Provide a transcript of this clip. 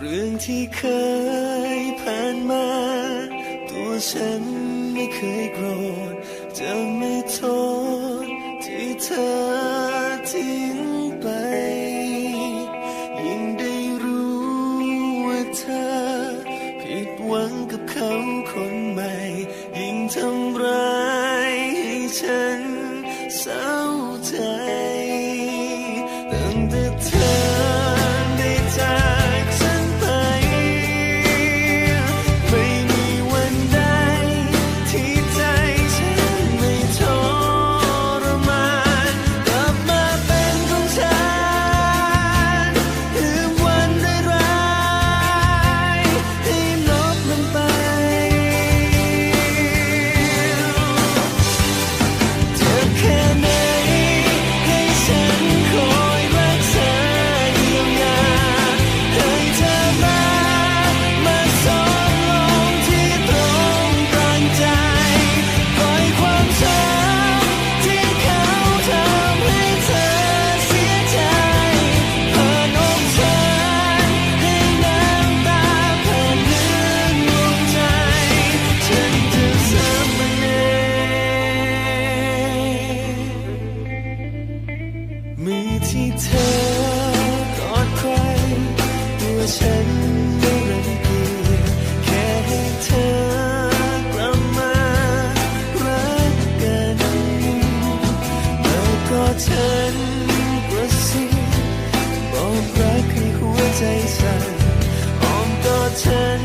เรื่องที่เคยผ่านมา ตัวฉันไม่เคยโกรธ จะไม่โทษที่เธอทิ้งไป ยิ่งได้รู้ว่าเธอ ผิดหวังกับเขาคน ฉันกระสิบบอกรักให้หัวใจสั่นอ้อมกอดฉัน